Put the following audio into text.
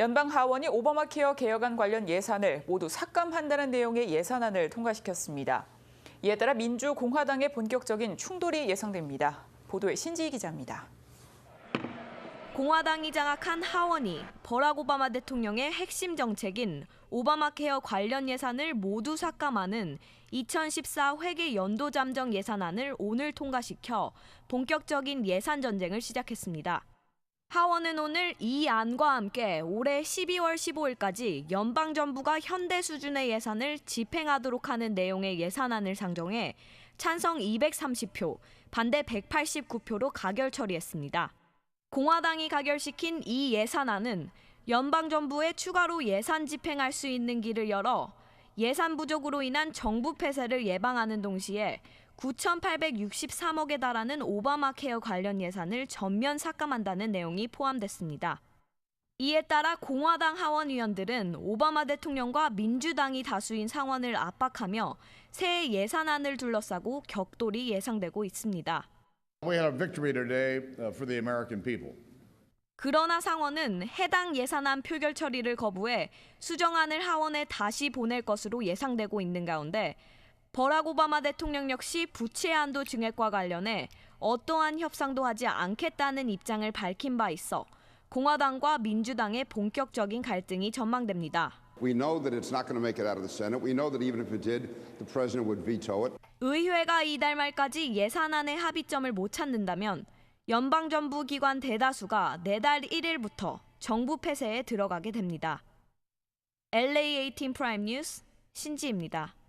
연방 하원이 오바마 케어 개혁안 관련 예산을 모두 삭감한다는 내용의 예산안을 통과시켰습니다. 이에 따라 민주 공화당의 본격적인 충돌이 예상됩니다. 보도에 신지희 기자입니다. 공화당이 장악한 하원이 버락 오바마 대통령의 핵심 정책인 오바마 케어 관련 예산을 모두 삭감하는 2014 회계 연도 잠정 예산안을 오늘 통과시켜 본격적인 예산 전쟁을 시작했습니다. 하원은 오늘 이 안과 함께 올해 12월 15일까지 연방 정부가 현대 수준의 예산을 집행하도록 하는 내용의 예산안을 상정해 찬성 230표, 반대 189표로 가결 처리했습니다. 공화당이 가결시킨 이 예산안은 연방 정부에 추가로 예산 집행할 수 있는 길을 열어 예산 부족으로 인한 정부 폐쇄를 예방하는 동시에 9,863억에 달하는 오바마 케어 관련 예산을 전면 삭감한다는 내용이 포함됐습니다. 이에 따라 공화당 하원 의원들은 오바마 대통령과 민주당이 다수인 상원을 압박하며 새 예산안을 둘러싸고 격돌이 예상되고 있습니다. We had a victory today uh, for the American people. 그러나 상원은 해당 예산안 표결 처리를 거부해 수정안을 하원에 다시 보낼 것으로 예상되고 있는 가운데 버락 오바마 대통령 역시 부채 한도 증액과 관련해 어떠한 협상도 하지 않겠다는 입장을 밝힌 바 있어 공화당과 민주당의 본격적인 갈등이 전망됩니다. We know that it's not going to make it out of the Senate. We know that even if it did, the president would veto it. 의회가 이달 말까지 예산안의 합의점을 못 찾는다면 연방 정부 기관 대다수가 내달 1일부터 정부 폐쇄에 들어가게 됩니다. LA 18 프라임 뉴스 신지입니다.